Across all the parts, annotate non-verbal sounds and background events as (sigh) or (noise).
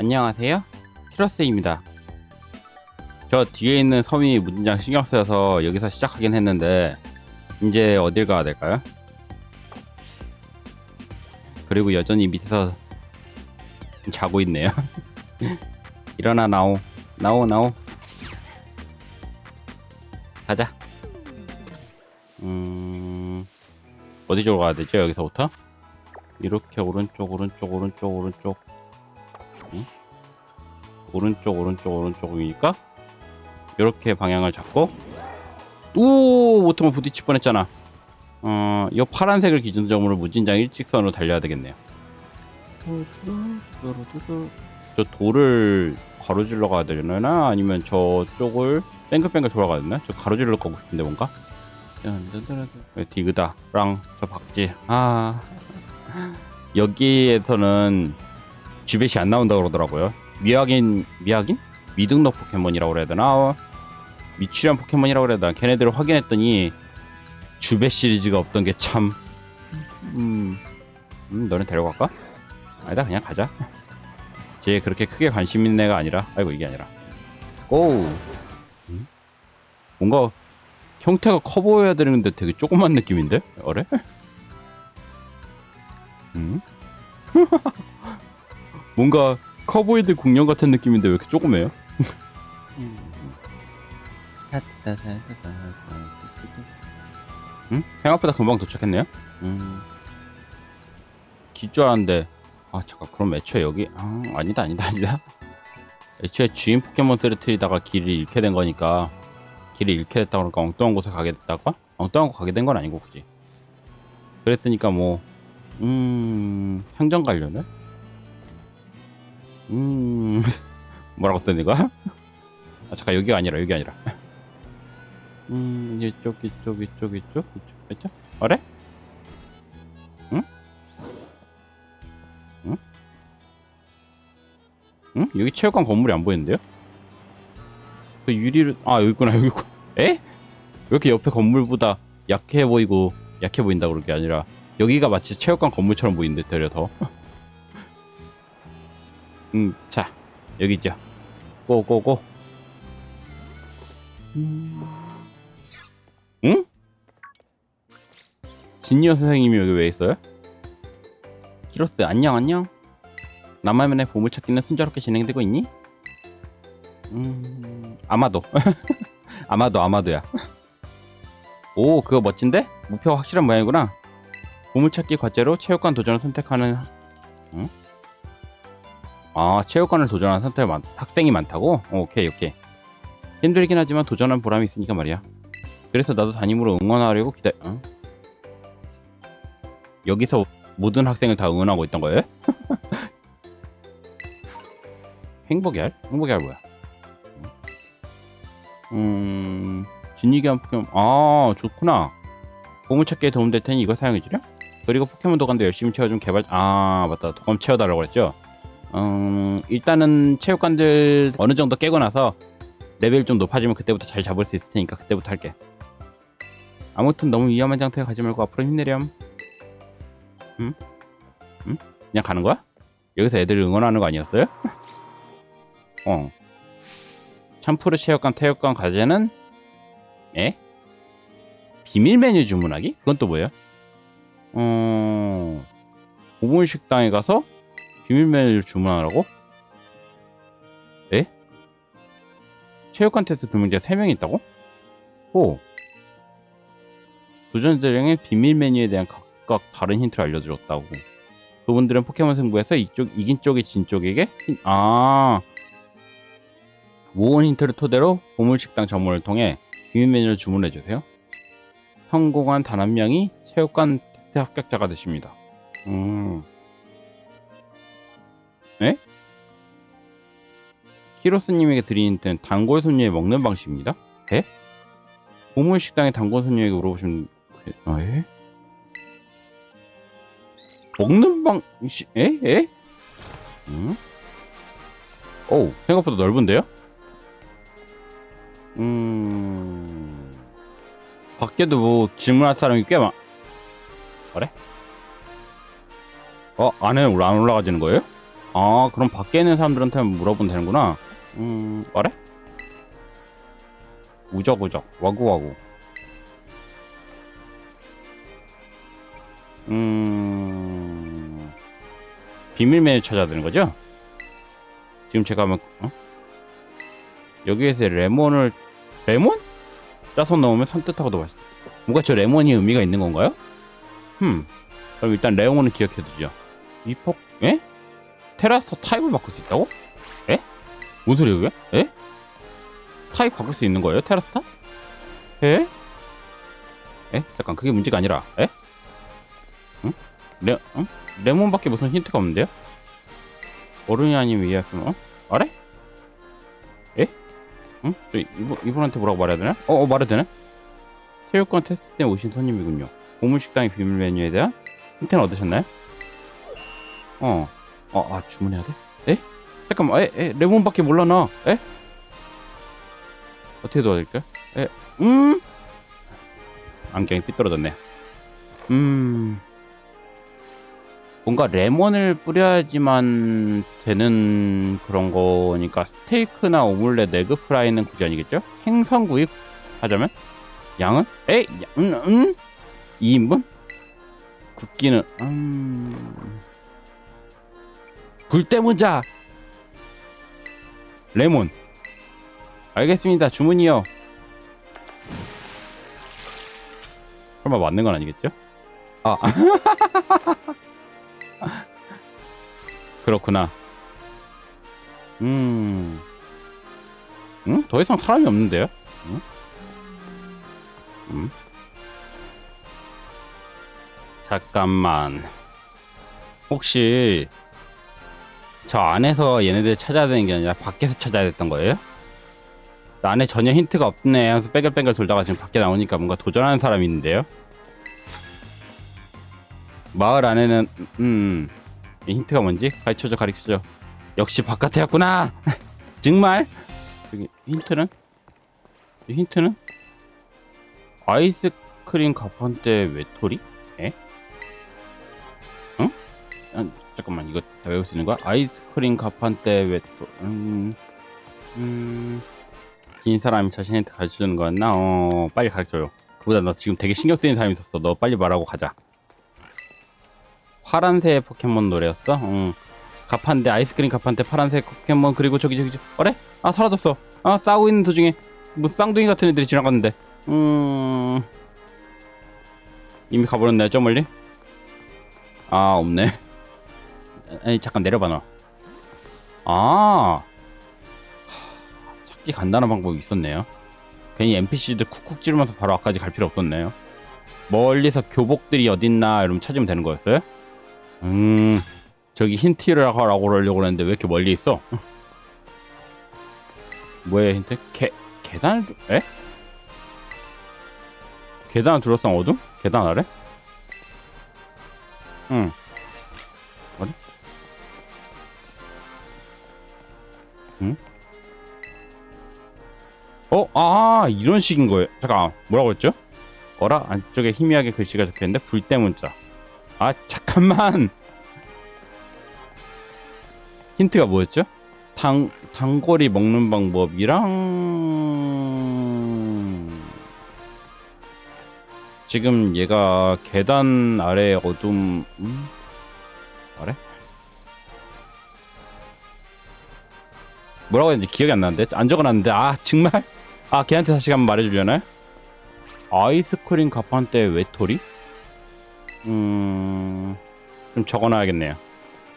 안녕하세요. 키러스입니다. 저 뒤에 있는 섬이 무진장 신경 쓰여서 여기서 시작하긴 했는데 이제 어딜 가야 될까요? 그리고 여전히 밑에서 자고 있네요. (laughs) 일어나 나오 나오 나오 가자. 음 어디 쪽으로 가야 되죠? 여기서부터 이렇게 오른쪽 오른쪽 오른쪽 오른쪽 응? 오른쪽 오른쪽 오른쪽이니까 이렇게 방향을 잡고 우 못하면 부딪힐 뻔했잖아. 어, 이 파란색을 기준점으로 무진장 일직선으로 달려야 되겠네요. 저 돌을 가로질러 가야 되려나 아니면 저쪽을 뱅글뱅글 돌아가야 되나? 저 가로질러 가고 싶은데 뭔가? 네, 디그다 랑 저 박지 아 (laughs) 여기에서는 쥐벳이 안 나온다 그러더라고요 미확인 미확인 미등록 포켓몬이라고 그래야 되나 미출연 포켓몬이라고 그래야 되나 걔네들을 확인했더니 주벳 시리즈가 없던 게참 음, 음 너는 데려갈까? 아니다 그냥 가자 쟤 그렇게 크게 관심 있는 애가 아니라 아이고 이게 아니라 오 음? 뭔가 형태가 커 보여야 되는데 되게 조그만 느낌인데? 어래? 음? (laughs) 뭔가 커보이드 공룡 같은 느낌인데 왜 이렇게 조그매요? 응? 생각보다 금방 도착했네요? 음. 길줄 알았는데 아 잠깐 그럼 애초에 여기 아, 아니다 아니다 아니다 애초에 주인 포켓몬 쓰러뜨리다가 길을 잃게 된 거니까 길을 잃게 됐다 그러니까 엉뚱한 곳에 가게 됐다가 엉뚱한 곳 가게 된 건 아니고 굳이 그랬으니까 뭐 음... 상점 가려네? 음... 뭐라고 쓴 이거? 아 잠깐 여기가 아니라 여기 아니라 음... 이쪽 이쪽 이쪽 이쪽 이쪽 이쪽 어래? 응? 응? 응? 여기 체육관 건물이 안 보이는데요? 그 유리를 아 여기 있구나 여기 있구 에? 왜 이렇게 옆에 건물보다 약해 보이고 약해 보인다 그럴 게 아니라 여기가 마치 체육관 건물처럼 보이는데 데려서 음 자 여기 있죠 고고고 음. 응? 진여 선생님이 여기 왜 있어요? 키로스 안녕 안녕 나만의 보물찾기는 순조롭게 진행되고 있니? 음 아마도 (laughs) 아마도 아마도야 오 그거 멋진데? 목표가 확실한 모양이구나 보물찾기 과제로 체육관 도전을 선택하는 응? 아 체육관을 도전하는 선택 많, 학생이 많다고? 어, 오케이 오케이 힘들긴 하지만 도전한 보람이 있으니까 말이야 그래서 나도 담임으로 응원하려고 기다 어? 여기서 모든 학생을 다 응원하고 있던 거예요? (laughs) 행복의 알? 행복의 알 뭐야? 음... 진이기 한 포켓몬 아 좋구나 보물찾기에 도움될 테니 이걸 사용해주렴 그리고 포켓몬 도감도 열심히 채워준 개발 아 맞다 도감 채워달라고 그랬죠 음 일단은 체육관들 어느 정도 깨고 나서 레벨 좀 높아지면 그때부터 잘 잡을 수 있을 테니까 그때부터 할게 아무튼 너무 위험한 장소에 가지 말고 앞으로 힘내렴 응? 응? 그냥 가는 거야? 여기서 애들을 응원하는 거 아니었어요? (laughs) 어 참프르 체육관 태육관 과제는 에? 비밀 메뉴 주문하기? 그건 또 뭐예요? 어... 보물 식당에 가서 비밀 메뉴 주문하라고? 에? 체육관 테스트 두명제 3명 있다고? 오. 도전자령의 비밀 메뉴에 대한 각각 다른 힌트를 알려주었다고. 그분들은 포켓몬 승부에서 이쪽 이긴 쪽이 진 쪽에게 힌... 아 모은 힌트를 토대로 보물식당 전문을 통해 비밀 메뉴를 주문해 주세요. 성공한 단 한 명이 체육관 테스트 합격자가 되십니다. 음. 네? 히로스님에게 드린 힌트는 단골 손님의 먹는 방식입니다. 에? 보물 식당의 단골 손님에게 물어보시면 아, 에? 먹는 방식 에? 에? 음? 오 생각보다 넓은데요? 음 밖에도 뭐 질문할 사람이 꽤 많. 그래? 어 안에 안 올라가지는 거예요? 아 그럼 밖에 있는 사람들한테 물어보면 되는구나 음 뭐래? 우적우적 와구와구 음 비밀 메뉴 찾아야 되는 거죠? 지금 제가 한번 어? 여기에서 레몬을 레몬? 짜서 넣으면 산뜻하고도 맛있어 뭔가 저 레몬이 의미가 있는 건가요? 흠 그럼 일단 레몬은 기억해두죠 이폭 에? 테라스터 타입을 바꿀 수 있다고? 에? 뭔 소리야 그게? 에? 타입 바꿀 수 있는 거예요 테라스타? 에? 에? 잠깐 그게 문제가 아니라 에? 응? 레, 응? 레몬밖에 무슨 힌트가 없는데요? 어른이 아니면 이해하면 어? 아래? 에? 응? 저 이분, 이분한테 뭐라고 말해야 되나? 어, 어 말해도 되나? 체육관 테스트 때 오신 손님이군요 보물식당의 비밀 메뉴에 대한 힌트는 얻으셨나요? 어. 어, 아, 주문해야 돼? 에? 잠깐만, 에, 에, 레몬밖에 몰라, 나. 에? 어떻게 도와드릴까요? 에, 음? 안경이 삐뚤어졌네. 음. 뭔가 레몬을 뿌려야지만 되는 그런 거니까 스테이크나 오믈렛, 에그 프라이는 굳이 아니겠죠? 생선구이 하자면? 양은? 에? 양, 음, 음? 2인분? 굽기는, 음. 불때문자 레몬 알겠습니다 주문이요 설마 맞는 건 아니겠죠? 아 (laughs) 그렇구나 음 응? 더 이상 사람이 없는데요? 응? 음? 잠깐만 혹시 저 안에서 얘네들 찾아야 되는 게 아니라 밖에서 찾아야 됐던 거예요? 나 안에 전혀 힌트가 없네 하면서 뺑글뺑글 돌다가 지금 밖에 나오니까 뭔가 도전하는 사람이 있는데요? 마을 안에는 음이 힌트가 뭔지 가르쳐줘 가르쳐줘 역시 바깥이었구나 (laughs) 정말 여기 힌트는 이 힌트는 아이스크림 가판대 외톨이? 에? 응? 아, 잠깐만 이거 다 외울 수 있는 거야? 아이스크림 가판대 외톨 음, 음, 긴 사람이 자신한테 가르쳐주는 거였나? 어 빨리 가르쳐요 그보다 나 지금 되게 신경 쓰이는 사람이 있었어 너 빨리 말하고 가자 파란색 포켓몬 노래였어? 응. 가판대 아이스크림 가판대 파란색 포켓몬 그리고 저기 저기 저기 어래? 아 사라졌어 아 싸우고 있는 도중에 뭐 쌍둥이 같은 애들이 지나갔는데 음 이미 가버렸네 저 멀리 아 없네 아니 잠깐 내려봐 너 아. 찾기 간단한 방법이 있었네요. 괜히 NPC들 쿡쿡 찌르면서 바로 앞까지 갈 필요 없었네요. 멀리서 교복들이 어딨나 이러면 찾으면 되는 거였어요? 음, 저기 힌트를 하라고 그러려고 했는데 왜 이렇게 멀리 있어? 뭐야 힌트? 계, 계단을, 둘- 에? 계단을 둘러싼 어둠? 계단 아래? 응. 어? 아 이런 식인 거예요 잠깐 뭐라고 했죠? 어라? 안쪽에 희미하게 글씨가 적혀있는데 불때 문자 아 잠깐만 (laughs) 힌트가 뭐였죠? 당, 단거리 먹는 방법이랑 지금 얘가 계단 아래 어둠 음? 아래? 뭐라고 했는지 기억이 안 나는데 안 적어놨는데 아 정말 아 걔한테 다시 한번 말해주려나요? 아이스크림 가판대 외톨이? 음... 좀 적어놔야겠네요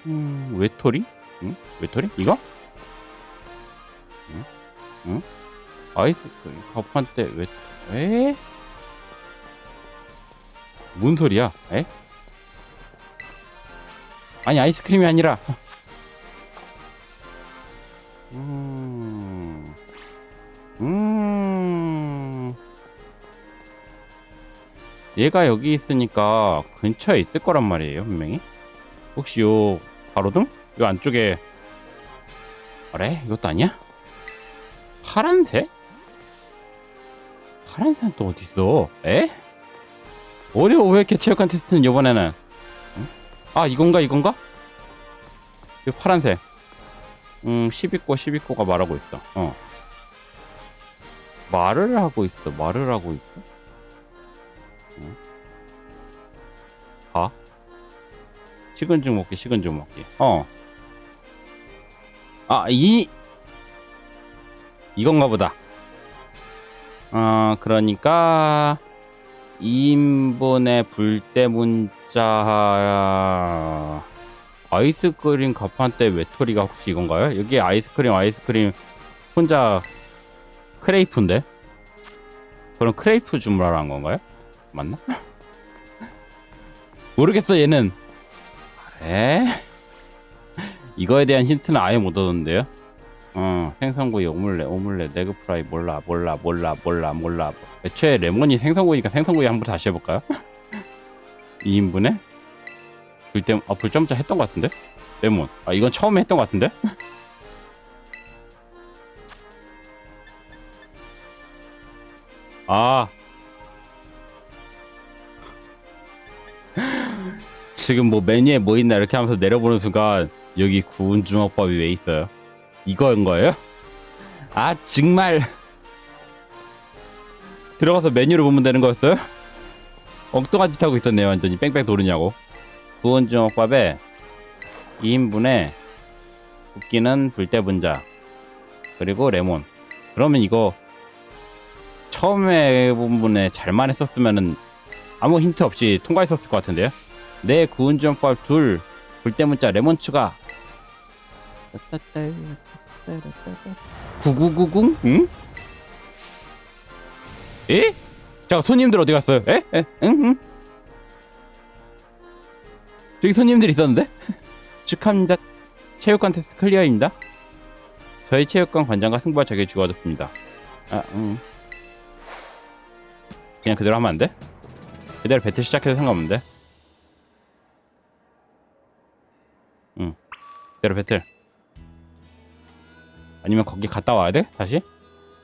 음... 외톨이? 응? 외톨이? 이거? 응? 응? 아이스크림 가판대 외... 에? 뭔 소리야? 에? 아니 아이스크림이 아니라 음... 음... 얘가 여기 있으니까 근처에 있을 거란 말이에요, 분명히. 혹시 요 가로등? 요 안쪽에 그래? 이것도 아니야? 파란색? 파란색은 또 어디 있어? 에? 어려워 왜 이렇게 체육관 테스트는 이번에는? 응? 아 이건가 이건가? 이 파란색. 음, 12코, 12코가 말하고 있어. 어. 말을 하고 있어. 말을 하고 있어. 어. 가? 식은 죽 먹기, 식은 죽 먹기. 어. 아, 이, 이건가 보다. 어, 그러니까, 2인분의 불대 문자, 아이스크림 가판대 외톨이가 혹시 이건가요? 여기 아이스크림, 아이스크림, 혼자 크레이프인데? 그럼 크레이프 주문하라는 건가요? 맞나? (laughs) 모르겠어, 얘는. 그래? 이거에 대한 힌트는 아예 못 얻었는데요? 어, 생선구이, 오믈렛, 오믈렛, 네그프라이, 몰라, 몰라, 몰라, 몰라, 몰라. 애초에 레몬이 생선구이니까 생선구이 한번 다시 해볼까요? (laughs) 2인분에? 불댐, 아, 불점자 했던 것 같은데? 레몬. 아, 이건 처음에 했던 것 같은데? (laughs) 아. 지금 뭐 메뉴에 뭐 있나 이렇게 하면서 내려보는 순간 여기 구운 주먹밥이 왜 있어요? 이거인 거예요? 아 정말 들어가서 메뉴를 보면 되는 거였어요? 엉뚱한 짓 하고 있었네요 완전히 뺑뺑 도르냐고 구운 주먹밥에 2인분에 굽기는 불대분자 그리고 레몬 그러면 이거 처음에 부분에 잘만 했었으면은 아무 힌트 없이 통과했었을 것 같은데요 네 구운 주먹밥 둘 불대문자 레몬 추가 9990? 응? 에? 자 손님들 어디 갔어요? 에? 에? 응? 응? 저기 손님들 있었는데? (laughs) 축하합니다 체육관 테스트 클리어입니다 저희 체육관 관장과 승부가 저에게 주어졌습니다 아, 응. 그냥 그대로 하면 안 돼? 그대로 배틀 시작해도 상관없는데? 응. 그대로 배틀. 아니면 거기 갔다 와야 돼? 다시?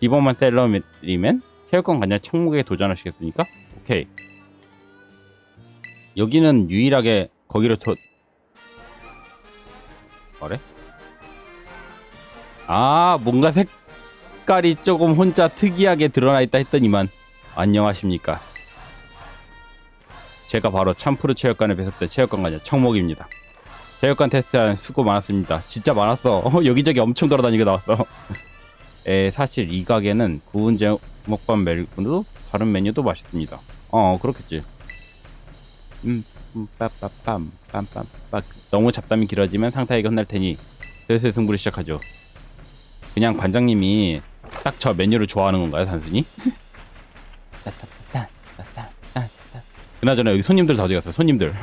리버만 셀러리맨? 체육관 관장 청목에 도전하시겠습니까? 오케이. 여기는 유일하게 거기로 도... 뭐래? 아, 뭔가 색깔이 조금 혼자 특이하게 드러나 있다 했더니만 안녕하십니까. 제가 바로 참프루 체육관에 배섭대 체육관 관장 청목입니다. 체육관 테스트한 수고 많았습니다. 진짜 많았어. (laughs) 어, 여기저기 엄청 돌아다니게 나왔어. (laughs) 에, 사실 이 가게는 구운 제목밥 말고도 다른 메뉴도 맛있습니다. 어, 그렇겠지. 음, 음, 빠빠빰, 빰빰빠. 너무 잡담이 길어지면 상사에게 혼날 테니 슬슬 승부를 시작하죠. 그냥 관장님이 딱 저 메뉴를 좋아하는 건가요, 단순히? 그나저나 여기 손님들 다 어디 갔어요? 손님들.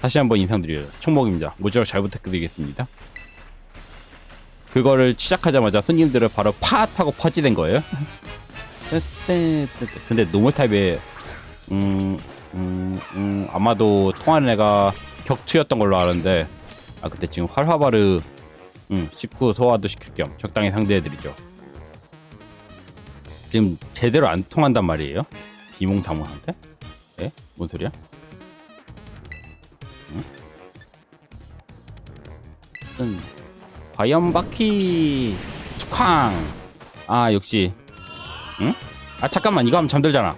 다시 한번 인사드려요. 총목입니다. 모쪼록 잘 부탁드리겠습니다. 그거를 시작하자마자 손님들을 바로 팟하고 퍼지된 거예요. 근데 노멀 타입에 음, 음, 음, 아마도 통하는 애가 격투였던 걸로 아는데 아 근데 지금 활화바르 음, 식구 소화도 시킬 겸 적당히 상대해드리죠. 지금 제대로 안 통한단 말이에요. 비몽사몽한테? 에? 뭔 소리야? 응? 과연 바퀴 축항 아 역시 응? 아 잠깐만 이거 하면 잠들잖아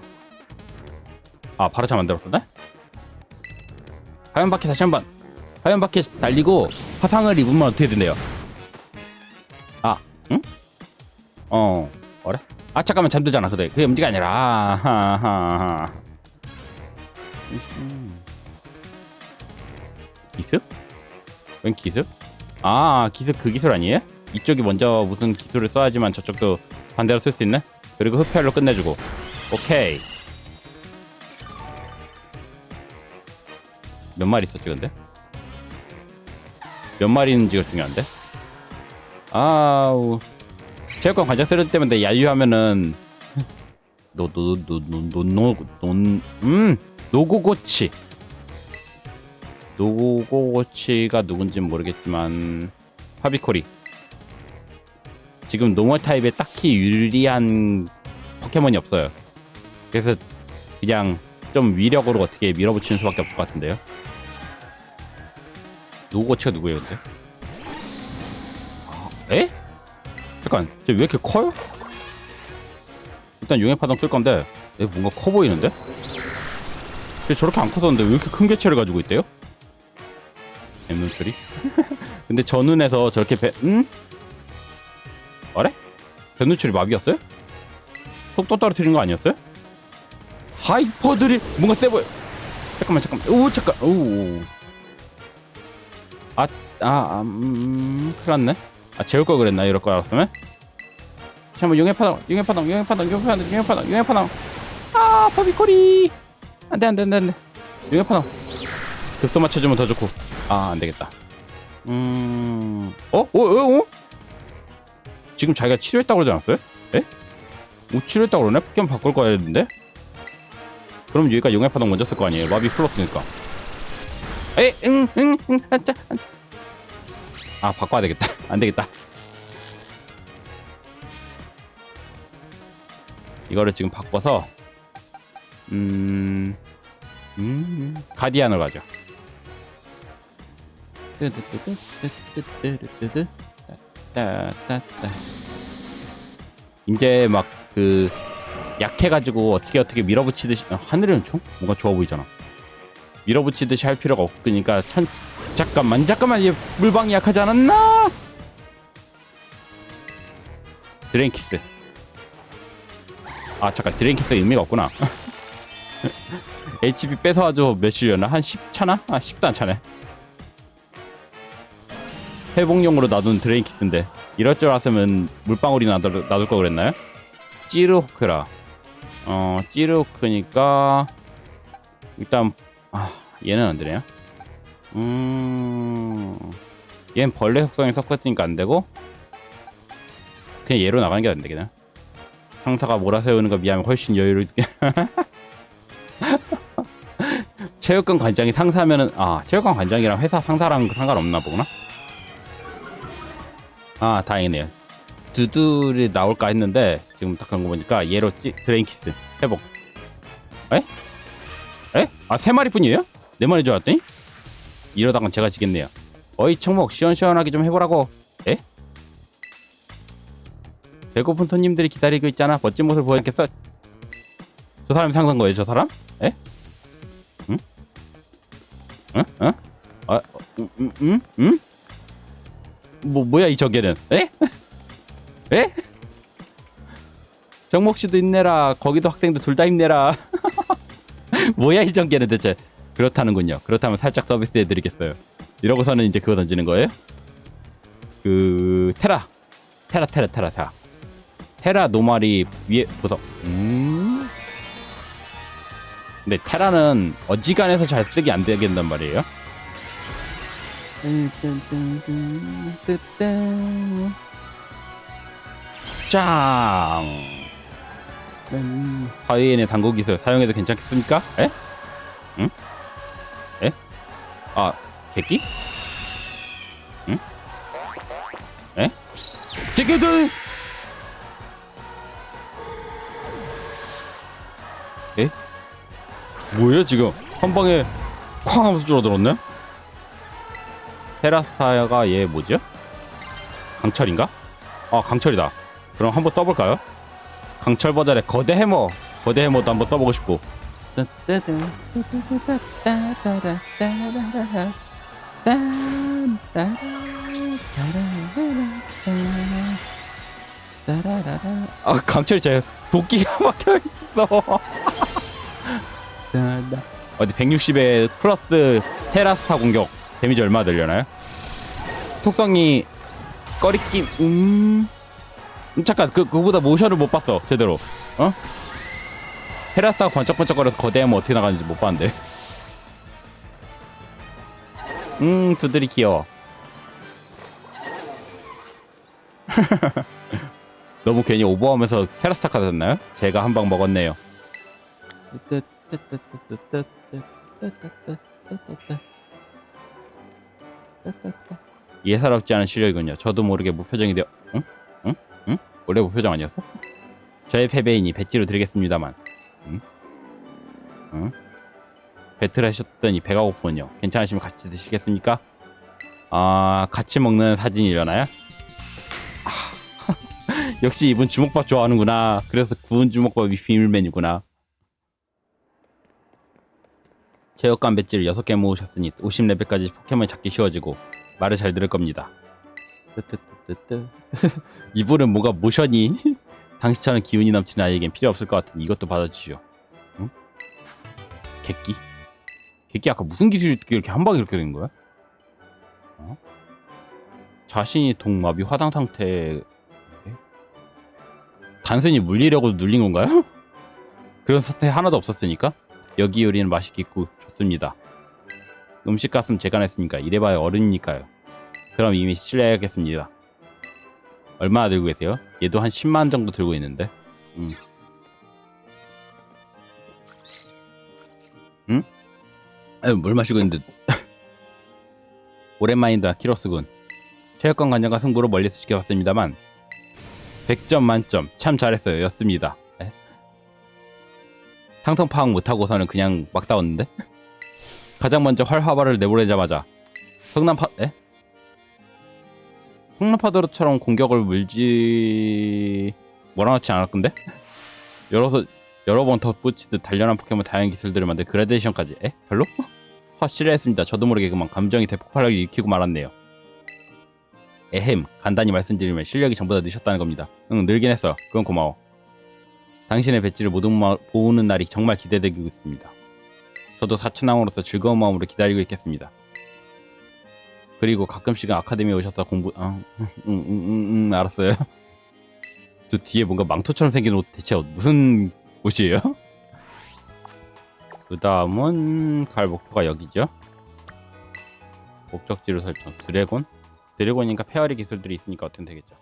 아 바로 잠안 들었었네? 과연 바퀴 다시 한번 과연 바퀴 달리고 화상을 입으면 어떻게 된대요? 아 응? 어 그래? 아 잠깐만 잠들잖아 그래 그게 문제가 아니라 아 하하하 기습? 웬 기습? 아 기습 그 기술 아니에요? 이쪽이 먼저 무슨 기술을 써야지만 저쪽도 반대로 쓸 수 있네? 그리고 흡혈로 끝내주고 오케이 몇 마리 있었지 근데? 몇 마리 있는지가 중요한데? 아우. 체육관 관장 쓰는 때문에 야유하면은 (laughs) 노노노노노노노음 노고고치. 노고고치가 누군지는 모르겠지만 파비코리. 지금 노멀 타입에 딱히 유리한 포켓몬이 없어요. 그래서 그냥 좀 위력으로 어떻게 밀어붙이는 수밖에 없을 것 같은데요 누구치가 누구예요 근데? 아, 에? 잠깐 쟤왜 이렇게 커요? 일단 용의 파동 쓸 건데 얘 뭔가 커 보이는데? 쟤 저렇게 안 컸었는데 왜 이렇게 큰 개체를 가지고 있대요? 엠눈처리? (laughs) 근데 저 눈에서 저렇게 배, 응? 어래? 뱀눈처리 마비였어요? 속도 떨어뜨리는 거 아니었어요? 하이퍼들이 뭔가 세 보여. 잠깐만 잠깐만. 오 잠깐. 오. 아, 아, 아 음, 큰일 났네. 아, 재울 걸 그랬나? 이럴 거 알았으면. 잠깐만, 용의 파당, 용의 파당, 용의 파당, 용의 파당, 용의 파당, 용의 파당. 아, 버비꼬리. 안 돼, 안 돼, 안 돼, 안 돼. 용의 파당. 급소 맞춰주면 더 좋고. 아, 안 되겠다. 음, 어? 어, 어, 어? 지금 자기가 치료했다고 그러지 않았어요? 에? 뭐 치료했다고 그러네? 포켓몬 바꿀 거야 했는데? 그럼 여기가 용의 파동 먼저 쓸 거 아니에요? 마비 플러스니까. 에, 응, 응, 응, 아, 짜, 아 바꿔야 되겠다. (laughs) 안 되겠다. 이거를 지금 바꿔서 음, 음 가디안으로 가죠. 이제 막 그 약해가지고 어떻게 어떻게 밀어붙이듯이 아, 하늘은 총 뭔가 좋아 보이잖아. 밀어붙이듯이 할 필요가 없으니까 천 잠깐만 잠깐만 얘 물방이 약하지 않았나? 드랭키스. 아 잠깐 드랭키스 의미가 없구나. HP 뺏어가지고 몇이려나 한 10 차나? 아 10도 안 차네. 회복용으로 놔둔 드레인키스인데 이럴 줄 알았으면 물방울이 놔둘, 놔둘 거 그랬나요? 찌르호크라 어 찌르호크니까 일단 아 얘는 안 되네요 음. 얘는 벌레 속성이 섞였으니까 안 되고 그냥 얘로 나가는 게 안 되겠네 상사가 몰아세우는 거 비하면 훨씬 여유롭게. (laughs) 체육관 관장이 상사면은 아 체육관 관장이랑 회사 상사랑 상관없나 보구나? 아 다행이네요. 두두리 나올까 했는데 지금 딱한거 보니까 얘로 찌, 드레인키스 회복 에? 에? 아세 마리뿐이에요? 네 마리 줄 알았더니 이러다간 제가 지겠네요 어이 청목 시원시원하게 좀 해보라고 에? 배고픈 손님들이 기다리고 있잖아 멋진 모습을 보여야겠어 저 사람이 상상 거예요 저 사람? 에? 응? 응? 응? 아, 음, 음, 음? 음? 뭐 뭐야 이 저게는? 에? (laughs) 에? 정목 씨도 힘내라. 거기도 학생도 둘 다 힘내라. (laughs) 뭐야 이 전개는 대체? 그렇다는군요. 그렇다면 살짝 서비스 해드리겠어요. 이러고서는 이제 그거 던지는 거예요? 그 테라, 테라, 테라, 테라, 테라. 테라 노말이 위에 보석. 음. 근데 테라는 어지간해서 잘 쓰기 안 되겠단 말이에요. 짱. 하이엔의 당구 기술 사용해도 괜찮겠습니까? 에? 응? 에? 아, 개끼? 응? 에? 개끼들! 에? 뭐야 지금 한 방에 쾅 하면서 줄어들었네? 테라스타가 얘 뭐죠? 강철인가? 아 강철이다 그럼 한번 써볼까요? 강철 버전의 거대 해머 거대 해머도 한번 써보고 싶고 아 강철이 제 도끼가 (laughs) 막혀 있어 어디 160에 플러스 테라스타 공격 데미지 얼마 들려나요? 속성이 꺼리낌 음... 음, 잠깐 그 그보다 모션을 못 봤어 제대로 어? 테라스타가 번쩍번쩍거려서 거대하면 어떻게 나가는지 못 봤는데 음 두들이 귀여워 (laughs) 너무 괜히 오버하면서 테라스타가 됐나요? 제가 한 방 먹었네요 예사롭지 않은 실력이군요. 저도 모르게 무표정이 되어 응? 응? 응? 원래 무표정 아니었어? 저의 패배이니 배지로 드리겠습니다만 응? 응? 배틀 하셨더니 배가 고프군요. 괜찮으시면 같이 드시겠습니까? 아 같이 먹는 사진이려나요? 아, (laughs) 역시 이분 주먹밥 좋아하는구나. 그래서 구운 주먹밥이 비밀 메뉴구나. 체육관 배지를 6개 모으셨으니 50레벨까지 포켓몬이 잡기 쉬워지고 말을 잘 들을 겁니다. 뜨뜨뜨뜨뜨. (laughs) 이분은 뭔가 모션이 당시처럼 기운이 넘치는 아이에겐 필요 없을 것 같으니 이것도 받아주시오. 응? 객기? 객기 아까 무슨 기술이 이렇게 한 방에 이렇게 된 거야? 어? 자신이 동마비 화당 상태 단순히 물리려고 눌린 건가요? (laughs) 그런 사태 하나도 없었으니까 여기 요리는 맛있겠고 좋습니다. 음식값은 제가 냈으니까 이래봐야 어른이니까요. 그럼 이미 실례하겠습니다. 얼마나 들고 계세요? 얘도 한 10만 정도 들고 있는데. 음. 응? 아유, 물 마시고 있는데. (laughs) 오랜만이다, 키로스군. 체육관 관장과 승부로 멀리서 지켜봤습니다만 100점 만점 참 잘했어요 였습니다 에? 상성 파악 못하고서는 그냥 막 싸웠는데 (laughs) 가장 먼저 활 화발을 내보내자마자 성남 파 에? 성남파도로처럼 공격을 물지 몰아넣지 않았건데? 여러 여러 번 덧붙이듯 단련한 포켓몬 다양한 기술들을 만든 그라데이션까지. 에? 별로? (laughs) 화 실례했습니다. 저도 모르게 그만 감정이 대폭발하게 일으키고 말았네요. 에헴 간단히 말씀드리면 실력이 전보다 늦었다는 겁니다. 응 늘긴 했어. 그건 고마워. 당신의 배지를 모두 마- 보는 날이 정말 기대되고 있습니다. 저도 사촌왕으로서 즐거운 마음으로 기다리고 있겠습니다 그리고 가끔씩은 아카데미에 오셔서 공부 아, 응응응응 알았어요. (laughs) 저 뒤에 뭔가 망토처럼 생긴 옷 대체 무슨 옷이에요? (laughs) 그 다음은 갈 목표가 여기죠. 목적지를 설정. 드래곤? 드래곤인가 페어리 기술들이 있으니까 어떻게 되겠죠